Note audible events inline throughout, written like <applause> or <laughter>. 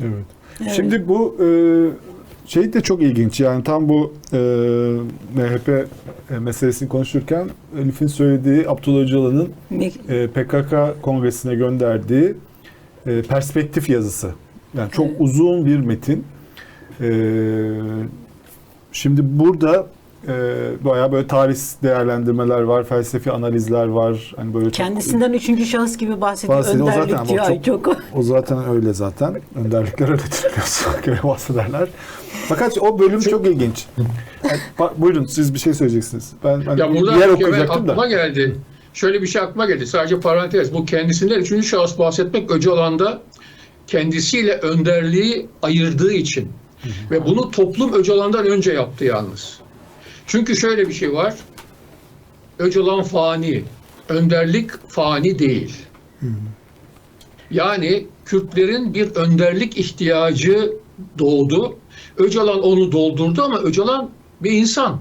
Evet. Evet. Şimdi bu e, şey de çok ilginç. Yani tam bu e, MHP e, meselesini konuşurken Elif'in söylediği Abdullah Öcalan'ın e, PKK kongresine gönderdiği e, perspektif yazısı. Yani çok Evet. uzun bir metin. E, şimdi burada e, bayağı böyle tarih değerlendirmeler var, felsefi analizler var. Hani böyle çok- Kendisinden üçüncü şahıs gibi bahsediyor. Bahsediyor. O zaten Önderlik diyor. çok- çok. O zaten öyle zaten. Önderlikler öğretir biliyorsun. <laughs> Göre bahsederler. Fakat o bölüm çok ilginç. Yani, buyurun siz bir şey söyleyeceksiniz. Ben, ben Ya bir yer okuyacaktım aklıma da. geldi. Şöyle bir şey aklıma geldi. Sadece parantez. Bu kendisinden üçüncü şahıs bahsetmek Öcalan'da kendisiyle önderliği ayırdığı için. Ve bunu toplum Öcalan'dan önce yaptı yalnız. Çünkü şöyle bir şey var. Öcalan fani. Önderlik fani değil. Yani Kürtlerin bir önderlik ihtiyacı doğdu. Öcalan onu doldurdu ama Öcalan bir insan.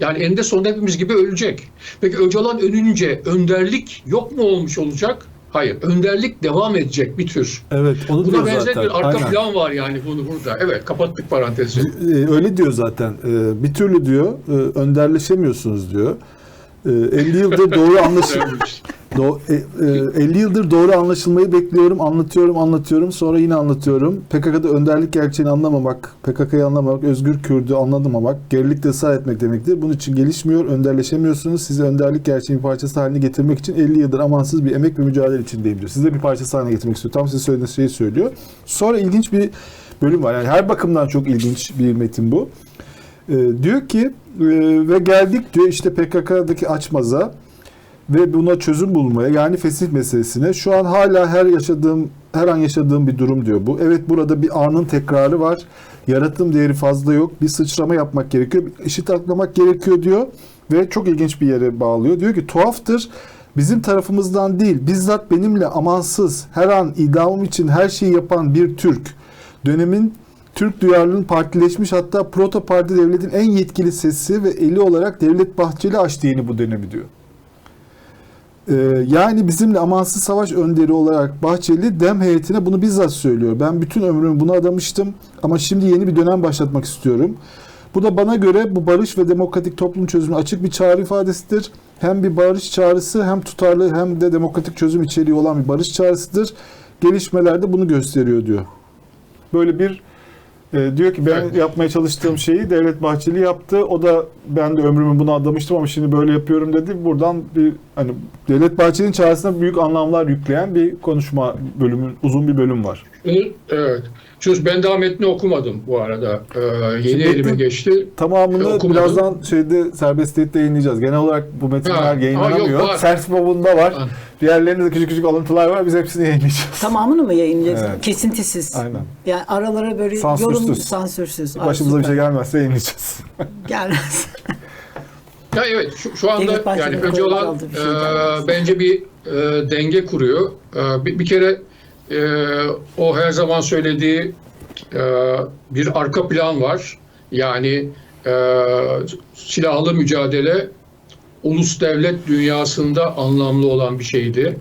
Yani eninde sonunda hepimiz gibi ölecek. Peki Öcalan ölünce önderlik yok mu olmuş olacak? Hayır. Önderlik devam edecek bir tür. Evet onu Buna benzer zaten. bir arka Aynen. plan var yani bunu burada. Evet kapattık parantezi. Ee, Öyle diyor zaten. Ee, Bir türlü diyor e, önderleşemiyorsunuz diyor. Ee, 50 yıldır doğru anlaşıl Do- e- e, 50 yıldır doğru anlaşılmayı bekliyorum, anlatıyorum, anlatıyorum, sonra yine anlatıyorum. PKK'da önderlik gerçeğini anlamamak, PKK'yı anlamamak, özgür Kürdü anlamamak, gerilikte ısrar etmek demektir. Bunun için gelişmiyor, önderleşemiyorsunuz. Sizi önderlik gerçeğinin parçası haline getirmek için 50 yıldır amansız bir emek ve mücadele içindeyim diyor. Sizi de bir parçası haline getirmek istiyor. Tam sizin söylediğiniz şeyi söylüyor. Sonra ilginç bir bölüm var. Yani her bakımdan çok ilginç bir metin bu. Ee, diyor ki e, ve geldik diyor işte PKK'daki açmaza ve buna çözüm bulmaya yani fesih meselesine şu an hala her yaşadığım her an yaşadığım bir durum diyor bu. Evet burada bir anın tekrarı var. Yaratım değeri fazla yok. Bir sıçrama yapmak gerekiyor. Bir eşit atlamak gerekiyor diyor ve çok ilginç bir yere bağlıyor. Diyor ki tuhaftır bizim tarafımızdan değil bizzat benimle amansız her an idamım için her şeyi yapan bir Türk dönemin Türk duyarlılığın partileşmiş hatta proto parti devletin en yetkili sesi ve eli olarak Devlet Bahçeli açtı yeni bu dönemi diyor. Ee, yani bizimle amansız savaş önderi olarak Bahçeli dem heyetine bunu bizzat söylüyor. Ben bütün ömrümü buna adamıştım ama şimdi yeni bir dönem başlatmak istiyorum. Bu da bana göre bu barış ve demokratik toplum çözümüne açık bir çağrı ifadesidir. Hem bir barış çağrısı hem tutarlı hem de demokratik çözüm içeriği olan bir barış çağrısıdır. Gelişmeler de bunu gösteriyor diyor. Böyle bir e, diyor ki ben Evet. yapmaya çalıştığım şeyi Devlet Bahçeli yaptı. O da ben de ömrümü buna adamıştım ama şimdi böyle yapıyorum dedi. Buradan bir hani Devlet Bahçeli'nin çağrısına büyük anlamlar yükleyen bir konuşma bölümü, uzun bir bölüm var. Evet. Çünkü ben daha metni okumadım bu arada. Ee, yeni Şimdi elime metni- geçti. Tamamını Okumadım. birazdan şeyde serbestiyette yayınlayacağız. Genel olarak bu metinler Ha, yayınlanamıyor. Sert babında var. Ha. Diğerlerinde de küçük küçük alıntılar var. Biz hepsini yayınlayacağız. Tamamını mı yayınlayacaksın? Evet. Kesintisiz. Aynen. Yani aralara böyle Sansürsüz. yorum sansürsüz. Ay, Başımıza bir süper. şey gelmezse yayınlayacağız. Gelmez. Ya evet şu, şu anda Devlet yani Öcalan aldığı bir şey e, gelmez. bence bir e, denge kuruyor. E, bir, bir kere e, o her zaman söylediği e, bir arka plan var. Yani e, silahlı mücadele ulus devlet dünyasında anlamlı olan bir şeydi.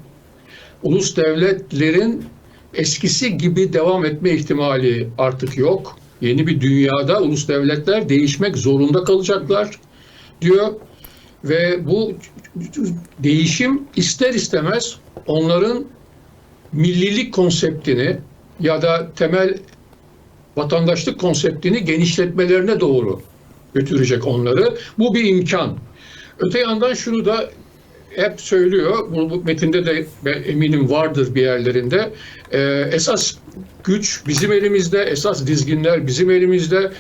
Ulus devletlerin eskisi gibi devam etme ihtimali artık yok. Yeni bir dünyada ulus devletler değişmek zorunda kalacaklar diyor ve bu değişim ister istemez onların millilik konseptini ya da temel vatandaşlık konseptini genişletmelerine doğru götürecek onları. Bu bir imkan. Öte yandan şunu da hep söylüyor, bu, bu metinde de eminim vardır bir yerlerinde. Ee, esas güç bizim elimizde, esas dizginler bizim elimizde.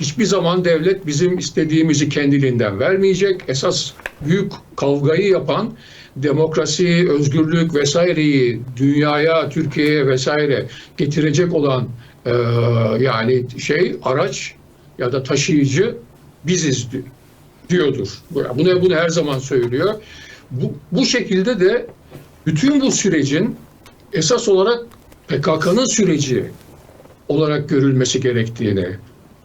Hiçbir zaman devlet bizim istediğimizi kendiliğinden vermeyecek. Esas büyük kavgayı yapan demokrasi, özgürlük vesaireyi dünyaya, Türkiye'ye vesaire getirecek olan e, yani şey araç ya da taşıyıcı biziz diyordur. Bunu bunu her zaman söylüyor. Bu, bu şekilde de bütün bu sürecin esas olarak PKK'nın süreci olarak görülmesi gerektiğini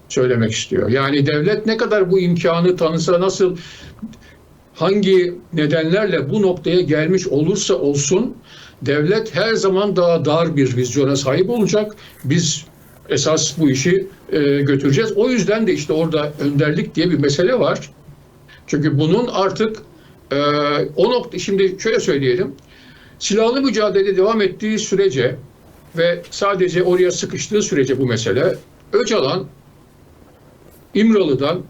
söylemek istiyor. Yani devlet ne kadar bu imkanı tanısa nasıl hangi nedenlerle bu noktaya gelmiş olursa olsun devlet her zaman daha dar bir vizyona sahip olacak. Biz esas bu işi e, götüreceğiz. O yüzden de işte orada önderlik diye bir mesele var. Çünkü bunun artık e, o nokta şimdi şöyle söyleyelim. Silahlı mücadele devam ettiği sürece ve sadece oraya sıkıştığı sürece bu mesele Öcalan İmralı'dan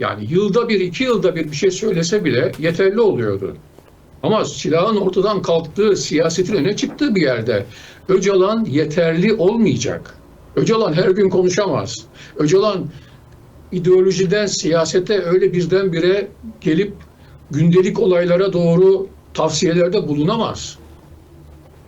yani yılda bir, iki yılda bir bir şey söylese bile yeterli oluyordu. Ama silahın ortadan kalktığı, siyasetin öne çıktığı bir yerde Öcalan yeterli olmayacak. Öcalan her gün konuşamaz. Öcalan ideolojiden siyasete öyle birdenbire gelip gündelik olaylara doğru tavsiyelerde bulunamaz.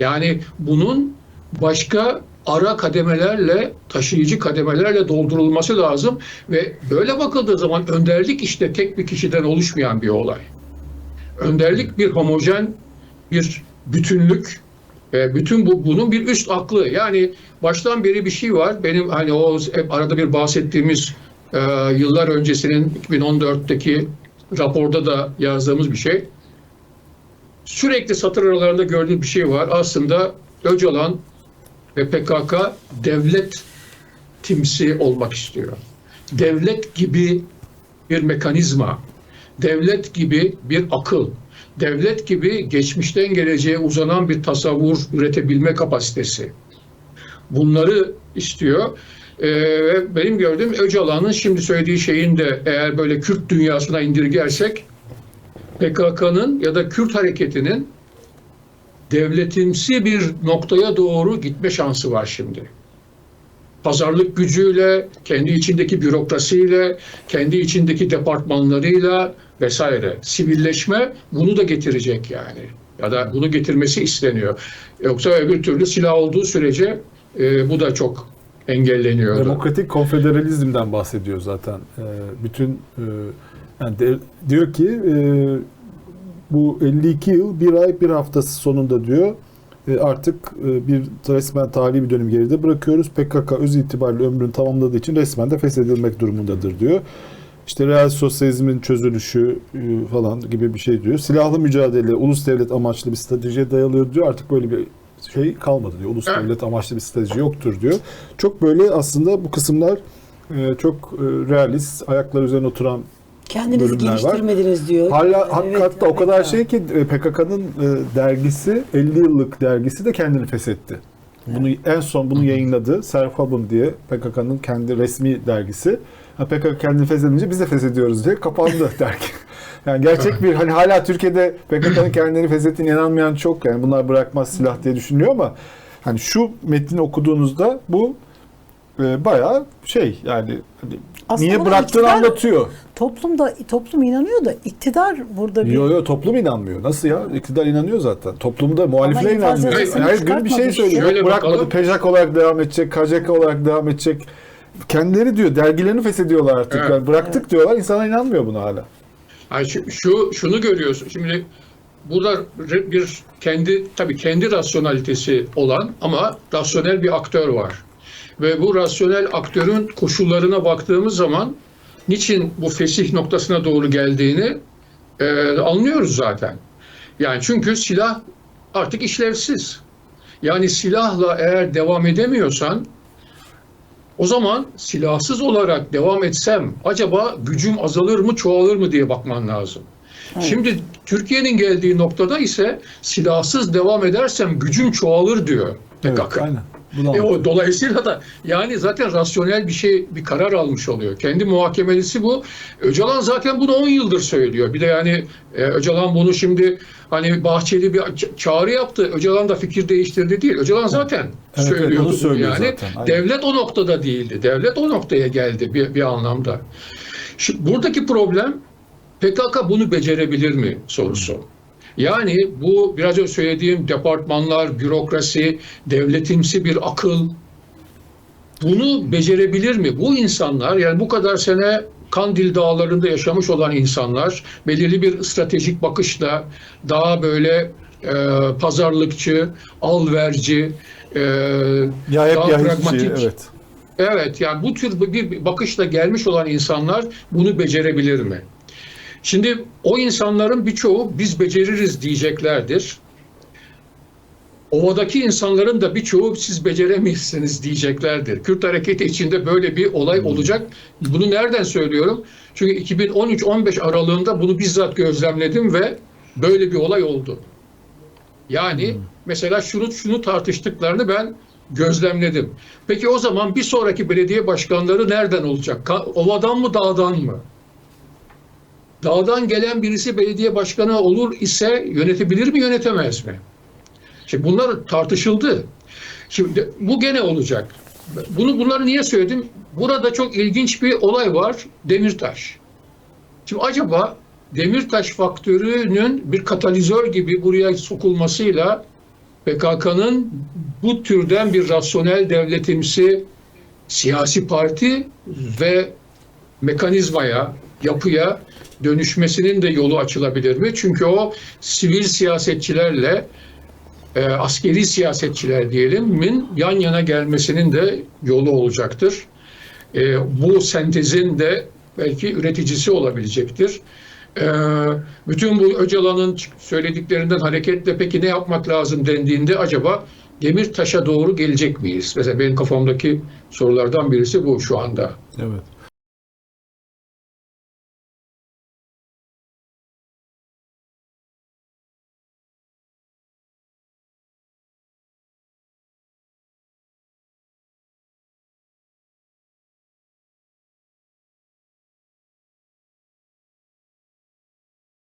Yani bunun başka ara kademelerle, taşıyıcı kademelerle doldurulması lazım ve böyle bakıldığı zaman önderlik işte tek bir kişiden oluşmayan bir olay. Önderlik bir homojen, bir bütünlük ve bütün bu bunun bir üst aklı. Yani baştan beri bir şey var. Benim hani o hep arada bir bahsettiğimiz e, yıllar öncesinin 2014'teki raporda da yazdığımız bir şey. Sürekli satır aralarında gördüğüm bir şey var. Aslında Öcalan ve PKK devlet timsi olmak istiyor. Devlet gibi bir mekanizma, devlet gibi bir akıl, devlet gibi geçmişten geleceğe uzanan bir tasavvur üretebilme kapasitesi. Bunları istiyor. Ee, ve benim gördüğüm Öcalan'ın şimdi söylediği şeyin de eğer böyle Kürt dünyasına indirgersek PKK'nın ya da Kürt hareketinin devletimsi bir noktaya doğru gitme şansı var şimdi. Pazarlık gücüyle, kendi içindeki bürokrasiyle, kendi içindeki departmanlarıyla vesaire. Sivilleşme bunu da getirecek yani. Ya da bunu getirmesi isteniyor. Yoksa öbür türlü silah olduğu sürece e, bu da çok engelleniyordu. Demokratik konfederalizmden bahsediyor zaten. Ee, bütün e, yani diyor ki e, bu 52 yıl bir ay bir haftası sonunda diyor e, artık bir resmen tarihi bir dönüm geride bırakıyoruz. PKK öz itibariyle ömrünü tamamladığı için resmen de feshedilmek durumundadır diyor. İşte real sosyalizmin çözülüşü falan gibi bir şey diyor. Silahlı mücadele, ulus devlet amaçlı bir stratejiye dayalıyor diyor. Artık böyle bir şey kalmadı diyor. Ulus Evet. devlet amaçlı bir strateji yoktur diyor. Çok böyle aslında bu kısımlar e, çok e, realist, ayaklar üzerine oturan Kendinizi bölümler var. geliştirmediniz diyor. Hala Evet, hatta o evet kadar ya. şey ki e, PKK'nın dergisi 50 yıllık dergisi de kendini feshetti. Bunu en son bunu yayınladı. Serfabun diye PKK'nın kendi resmi dergisi. PKK kendini feshedince biz de feshediyoruz diye kapandı <laughs> dergi. Yani gerçek bir hani hala Türkiye'de PKK'nın kendini feshettiğine inanmayan çok yani bunlar bırakmaz silah diye düşünüyor ama hani şu metni okuduğunuzda bu e, bayağı şey yani hani Aslında niye bıraktığını iktidar- anlatıyor. Toplumda toplum inanıyor da iktidar burada bir Yo yo toplum inanmıyor. Nasıl ya? İktidar inanıyor zaten. Toplumda muhalifler infaz inanmıyor. yasasını Her gün bir şey çıkartmadı. söylüyor. Şöyle Bırakmadı. bakalım. PJAK olarak devam edecek, KCK olarak devam edecek. Kendileri diyor dergilerini feshediyorlar artık. Evet. Yani bıraktık diyorlar. İnsanlar inanmıyor buna hala. Yani şu, şu şunu görüyorsun. Şimdi burada bir kendi tabii kendi rasyonalitesi olan ama rasyonel bir aktör var. Ve bu rasyonel aktörün koşullarına baktığımız zaman niçin bu fesih noktasına doğru geldiğini e, anlıyoruz zaten. Yani çünkü silah artık işlevsiz. Yani silahla eğer devam edemiyorsan o zaman silahsız olarak devam etsem acaba gücüm azalır mı çoğalır mı diye bakman lazım. Şimdi Türkiye'nin geldiği noktada ise silahsız devam edersem gücüm çoğalır diyor PKK. aynen. Bunu E o dolayısıyla da yani zaten rasyonel bir şey bir karar almış oluyor. Kendi muhakemelisi bu. Öcalan zaten bunu 10 yıldır söylüyor. Bir de yani e, Öcalan bunu şimdi hani Bahçeli bir ça- çağrı yaptı. Öcalan da fikir değiştirdi değil. Öcalan zaten evet, söylüyordu. bunu söylüyor yani zaten, aynen. devlet o noktada değildi. Devlet o noktaya geldi bir, bir anlamda. Şimdi buradaki problem PKK bunu becerebilir mi sorusu. Yani bu biraz önce söylediğim departmanlar, bürokrasi, devletimsi bir akıl bunu becerebilir mi? Bu insanlar yani bu kadar sene Kandil Dağları'nda yaşamış olan insanlar belirli bir stratejik bakışla daha böyle e, pazarlıkçı, alverci, e, Ya hep daha ya hiçbir pragmatik. şey. Evet. Evet yani bu tür bir bakışla gelmiş olan insanlar bunu becerebilir mi? Şimdi o insanların birçoğu biz beceririz diyeceklerdir. ovadaki insanların da birçoğu siz beceremezsiniz diyeceklerdir. Kürt hareketi içinde böyle bir olay olacak. Bunu nereden söylüyorum? Çünkü 2013-15 aralığında bunu bizzat gözlemledim ve böyle bir olay oldu. Yani mesela şunu şunu tartıştıklarını ben gözlemledim. Peki o zaman bir sonraki belediye başkanları nereden olacak? Ovadan mı dağdan mı? Dağdan gelen birisi belediye başkanı olur ise yönetebilir mi yönetemez mi? Şimdi bunlar tartışıldı. Şimdi bu gene olacak. Bunu bunları niye söyledim? Burada çok ilginç bir olay var. Demirtaş. Şimdi acaba Demirtaş faktörünün bir katalizör gibi buraya sokulmasıyla PKK'nın bu türden bir rasyonel devletimsi siyasi parti ve mekanizmaya, yapıya dönüşmesinin de yolu açılabilir mi? Çünkü o sivil siyasetçilerle e, askeri siyasetçiler diyelim'in yan yana gelmesinin de yolu olacaktır. E, bu sentezin de belki üreticisi olabilecektir. E, bütün bu Öcalan'ın söylediklerinden hareketle peki ne yapmak lazım dendiğinde acaba Demirtaş'a doğru gelecek miyiz? Mesela benim kafamdaki sorulardan birisi bu şu anda. Evet.